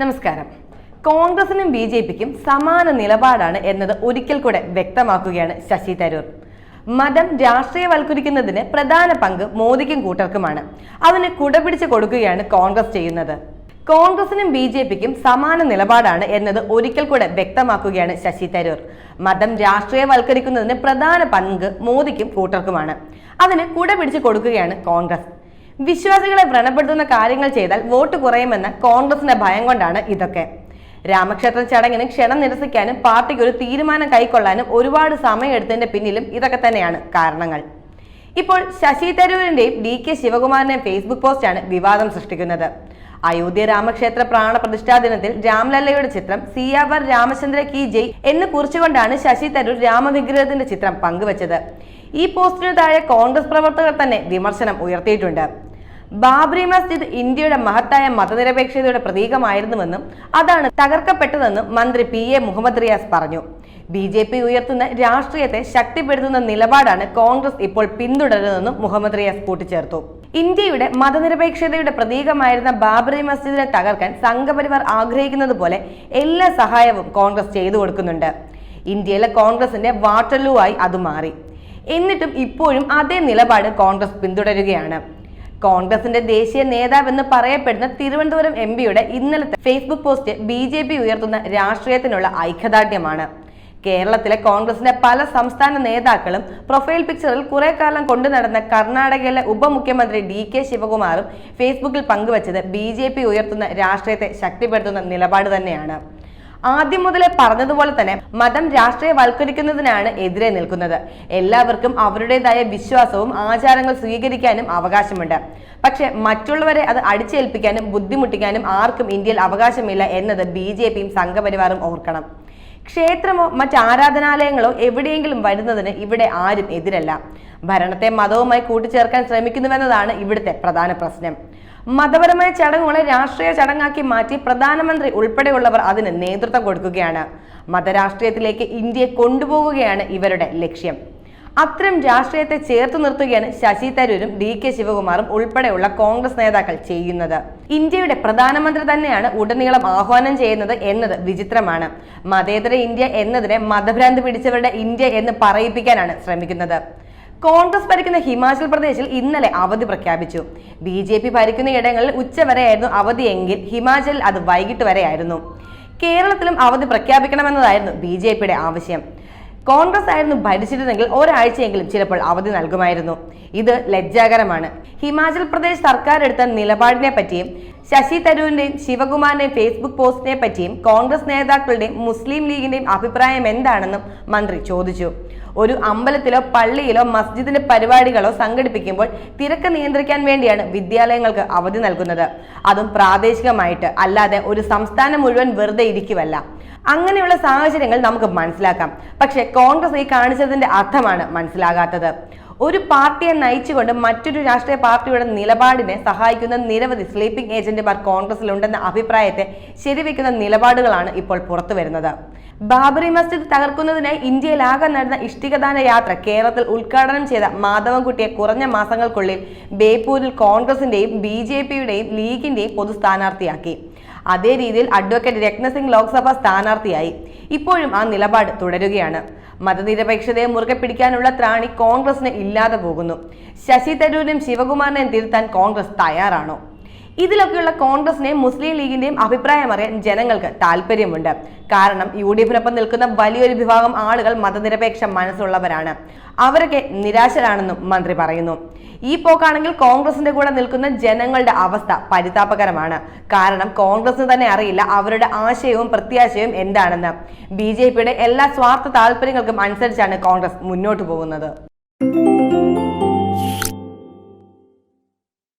നമസ്കാരം. കോൺഗ്രസിനും B J പിക്കും സമാന നിലപാടാണ് എന്നത് ഒരിക്കൽ കൂടെ വ്യക്തമാക്കുകയാണ് ശശി തരൂർ. മതം രാഷ്ട്രീയവൽക്കരിക്കുന്നതിന് പ്രധാന പങ്ക് മോദിക്കും കൂട്ടർക്കുമാണ്. അതിന് കുടപിടിച്ച് കൊടുക്കുകയാണ് കോൺഗ്രസ് ചെയ്യുന്നത്. കോൺഗ്രസിനും ബി ജെ പിക്കും സമാന നിലപാടാണ് എന്നത് ഒരിക്കൽ കൂടെ വ്യക്തമാക്കുകയാണ് ശശി തരൂർ. മതം രാഷ്ട്രീയവൽക്കരിക്കുന്നതിന് പ്രധാന പങ്ക് മോദിക്കും കൂട്ടർക്കുമാണ്. അതിന് കുടപിടിച്ച് കൊടുക്കുകയാണ് കോൺഗ്രസ്. വിശ്വാസികളെ വ്രണപ്പെടുത്തുന്ന കാര്യങ്ങൾ ചെയ്താൽ വോട്ട് കുറയുമെന്ന കോൺഗ്രസിന്റെ ഭയം കൊണ്ടാണ് ഇതൊക്കെ. രാമക്ഷേത്ര ചടങ്ങിന് ക്ഷണം നിരസിക്കാനും പാർട്ടിക്ക് ഒരു തീരുമാനം കൈക്കൊള്ളാനും ഒരുപാട് സമയമെടുത്തതിന്റെ പിന്നിലും ഇതൊക്കെ തന്നെയാണ് കാരണങ്ങൾ. ഇപ്പോൾ ശശി തരൂരിന്റെയും ഡി കെ ശിവകുമാറിന്റെയും ഫേസ്ബുക്ക് പോസ്റ്റാണ് വിവാദം സൃഷ്ടിക്കുന്നത്. അയോധ്യ രാമക്ഷേത്ര പ്രാണപ്രതിഷ്ഠാ ദിനത്തിൽ രാംലല്ലയുടെ ചിത്രം സിയാവർ രാമചന്ദ്ര കി ജയ് എന്ന് കുറിച്ചുകൊണ്ടാണ് ശശി തരൂർ രാമവിഗ്രഹത്തിന്റെ ചിത്രം പങ്കുവച്ചത്. ഈ പോസ്റ്റിനു താഴെ കോൺഗ്രസ് പ്രവർത്തകർ തന്നെ വിമർശനം ഉയർത്തിയിട്ടുണ്ട്. ബാബറി മസ്ജിദ് ഇന്ത്യയുടെ മഹത്തായ മതനിരപേക്ഷതയുടെ പ്രതീകമായിരുന്നുവെന്നും അതാണ് തകർക്കപ്പെട്ടതെന്നും മന്ത്രി പി എ മുഹമ്മദ് റിയാസ് പറഞ്ഞു. ബി ജെ പി ഉയർത്തുന്ന രാഷ്ട്രീയത്തെ ശക്തിപ്പെടുത്തുന്ന നിലപാടാണ് കോൺഗ്രസ് ഇപ്പോൾ പിന്തുടരുന്നതെന്നും മുഹമ്മദ് റിയാസ് കൂട്ടിച്ചേർത്തു. ഇന്ത്യയുടെ മതനിരപേക്ഷതയുടെ പ്രതീകമായിരുന്ന ബാബറി മസ്ജിദിനെ തകർക്കാൻ സംഘപരിവാർ ആഗ്രഹിക്കുന്നത് പോലെ എല്ലാ സഹായവും കോൺഗ്രസ് ചെയ്തു കൊടുക്കുന്നുണ്ട്. ഇന്ത്യയിലെ കോൺഗ്രസിന്റെ വാട്ടർലൂ ആയി അത് മാറി. എന്നിട്ടും ഇപ്പോഴും അതേ നിലപാട് കോൺഗ്രസ് പിന്തുടരുകയാണ്. കോൺഗ്രസിന്റെ ദേശീയ നേതാവെന്ന് പറയപ്പെടുന്ന തിരുവനന്തപുരം എം പിയുടെ ഇന്നലത്തെ Facebook post B J P ഉയർത്തുന്ന രാഷ്ട്രീയത്തിനുള്ള ഐക്യദാർഢ്യമാണ്. കേരളത്തിലെ കോൺഗ്രസിന്റെ പല സംസ്ഥാന നേതാക്കളും പ്രൊഫൈൽ പിക്ചറിൽ കുറെ കാലം കൊണ്ടു നടന്ന കർണാടകയിലെ ഉപമുഖ്യമന്ത്രി ഡി കെ ശിവകുമാറും ഫേസ്ബുക്കിൽ പങ്കുവച്ചത് ബി ഉയർത്തുന്ന രാഷ്ട്രീയത്തെ ശക്തിപ്പെടുത്തുന്ന നിലപാട് തന്നെയാണ്. ആദ്യം മുതലേ പറഞ്ഞതുപോലെ തന്നെ മതം രാഷ്ട്രീയവൽക്കരിക്കുന്നതിനാണ് എതിരെ നിൽക്കുന്നത്. എല്ലാവർക്കും അവരുടേതായ വിശ്വാസവും ആചാരങ്ങൾ സ്വീകരിക്കാനും അവകാശമുണ്ട്. പക്ഷെ മറ്റുള്ളവരെ അത് അടിച്ചേൽപ്പിക്കാനും ബുദ്ധിമുട്ടിക്കാനും ആർക്കും ഇന്ത്യയിൽ അവകാശമില്ല എന്നത് ബി ജെ പിയും സംഘപരിവാറും ഓർക്കണം. ക്ഷേത്രമോ മറ്റ് ആരാധനാലയങ്ങളോ എവിടെയെങ്കിലും വരുന്നതിന് ഇവിടെ ആരും എതിരല്ല. ഭരണത്തെ മതവുമായി കൂട്ടിച്ചേർക്കാൻ ശ്രമിക്കുന്നുവെന്നതാണ് ഇവിടുത്തെ പ്രധാന പ്രശ്നം. മതപരമായ ചടങ്ങുകളെ രാഷ്ട്രീയ ചടങ്ങാക്കി മാറ്റി പ്രധാനമന്ത്രി ഉൾപ്പെടെയുള്ളവർ അതിന് നേതൃത്വം കൊടുക്കുകയാണ്. മതരാഷ്ട്രീയത്തിലേക്ക് ഇന്ത്യയെ കൊണ്ടുപോകുകയാണ് ഇവരുടെ ലക്ഷ്യം. അത്തരം രാഷ്ട്രീയത്തെ ചേർത്ത് നിർത്തുകയാണ് ശശി തരൂരും ഡി കെ ശിവകുമാറും ഉൾപ്പെടെയുള്ള കോൺഗ്രസ് നേതാക്കൾ ചെയ്യുന്നത്. ഇന്ത്യയുടെ പ്രധാനമന്ത്രി തന്നെയാണ് ഉടനീളം ആഹ്വാനം ചെയ്യുന്നത് എന്നത് വിചിത്രമാണ്. മതേതര ഇന്ത്യ എന്നതിനെ മതഭ്രാന്തി പിടിച്ചവരുടെ ഇന്ത്യ എന്ന് പറയിപ്പിക്കാനാണ് ശ്രമിക്കുന്നത്. കോൺഗ്രസ് ഭരിക്കുന്ന ഹിമാചൽ പ്രദേശിൽ ഇന്നലെ അവധി പ്രഖ്യാപിച്ചു. ബി ജെ പി ഭരിക്കുന്ന ഇടങ്ങളിൽ ഉച്ചവരെയായിരുന്നു അവധിയെങ്കിൽ ഹിമാചലിൽ അത് വൈകിട്ട് വരെയായിരുന്നു. കേരളത്തിലും അവധി പ്രഖ്യാപിക്കണമെന്നതായിരുന്നു ബി ജെ പിയുടെ ആവശ്യം. കോൺഗ്രസ് ആയിരുന്നു ഭരിച്ചിരുന്നെങ്കിൽ ഒരാഴ്ചയെങ്കിലും ചിലപ്പോൾ അവധി നൽകുമായിരുന്നു. ഇത് ലജ്ജാകരമാണ്. ഹിമാചൽ പ്രദേശ് സർക്കാർ എടുത്ത നിലപാടിനെ പറ്റിയും ശശി തരൂരിന്റെയും ശിവകുമാറിന്റെയും ഫേസ്ബുക്ക് പോസ്റ്റിനെ പറ്റിയും കോൺഗ്രസ് നേതാക്കളുടെയും മുസ്ലിം ലീഗിന്റെയും അഭിപ്രായം എന്താണെന്നും മന്ത്രി ചോദിച്ചു. ഒരു അമ്പലത്തിലോ പള്ളിയിലോ മസ്ജിദിന്റെ പരിപാടികളോ സംഘടിപ്പിക്കുമ്പോൾ തിരക്ക് നിയന്ത്രിക്കാൻ വേണ്ടിയാണ് വിദ്യാലയങ്ങൾക്ക് അവധി നൽകുന്നത്. അതും പ്രാദേശികമായിട്ട് അല്ലാതെ ഒരു സംസ്ഥാനം മുഴുവൻ വെറുതെ ഇരിക്കുവല്ല. അങ്ങനെയുള്ള സാഹചര്യങ്ങൾ നമുക്ക് മനസ്സിലാക്കാം. പക്ഷെ കോൺഗ്രസ് ഈ കാണിച്ചതിന്റെ അർത്ഥമാണ് മനസ്സിലാകാത്തത്. ഒരു പാർട്ടിയെ നയിച്ചുകൊണ്ട് മറ്റൊരു രാഷ്ട്രീയ പാർട്ടിയുടെ നിലപാടിനെ സഹായിക്കുന്ന നിരവധി സ്ലീപ്പിംഗ് ഏജന്റുമാർ കോൺഗ്രസിലുണ്ടെന്ന അഭിപ്രായത്തെ ശരിവെക്കുന്ന നിലപാടുകളാണ് ഇപ്പോൾ പുറത്തു വരുന്നത് ബാബറി മസ്ജിദ് തകർക്കുന്നതിനായി ഇന്ത്യയിലാകെ നടന്ന ഇഷ്ടികദാന യാത്ര കേരളത്തിൽ ഉദ്ഘാടനം ചെയ്ത മാധവൻകുട്ടിയെ കുറഞ്ഞ മാസങ്ങൾക്കുള്ളിൽ ബേപ്പൂരിൽ കോൺഗ്രസിന്റെയും ബി ജെ പിയുടെയും ലീഗിന്റെയും പൊതു സ്ഥാനാർത്ഥിയാക്കി അതേ രീതിയിൽ അഡ്വക്കേറ്റ് രത്നസിംഗ് ലോക്സഭ സ്ഥാനാർത്ഥിയായി. ഇപ്പോഴും ആ നിലപാട് തുടരുകയാണ്. മതനിരപേക്ഷതയെ മുറുകെ പിടിക്കാനുള്ള ത്രാണി കോൺഗ്രസിന് ഇല്ലാതെ പോകുന്നു. ശശി തരൂരിനും ശിവകുമാറിനെയും തിരുത്താൻ കോൺഗ്രസ് തയ്യാറാണോ? ഇതിലൊക്കെയുള്ള കോൺഗ്രസിന്റെയും മുസ്ലിം ലീഗിന്റെയും അഭിപ്രായം അറിയാൻ ജനങ്ങൾക്ക് താല്പര്യമുണ്ട്. കാരണം യു ഡി എഫിനൊപ്പം നിൽക്കുന്ന വലിയൊരു വിഭാഗം ആളുകൾ മതനിരപേക്ഷ മനസ്സുള്ളവരാണ്. അവരൊക്കെ നിരാശരാണെന്നും മന്ത്രി പറയുന്നു. ഈ പോക്കാണെങ്കിൽ കോൺഗ്രസിന്റെ കൂടെ നിൽക്കുന്ന ജനങ്ങളുടെ അവസ്ഥ പരിതാപകരമാണ്. കാരണം കോൺഗ്രസിന് തന്നെ അറിയില്ല അവരുടെ ആശയവും പ്രത്യാശയവും എന്താണെന്ന്. ബി എല്ലാ സ്വാർത്ഥ താല്പര്യങ്ങൾക്കും അനുസരിച്ചാണ് കോൺഗ്രസ് മുന്നോട്ട് പോകുന്നത്.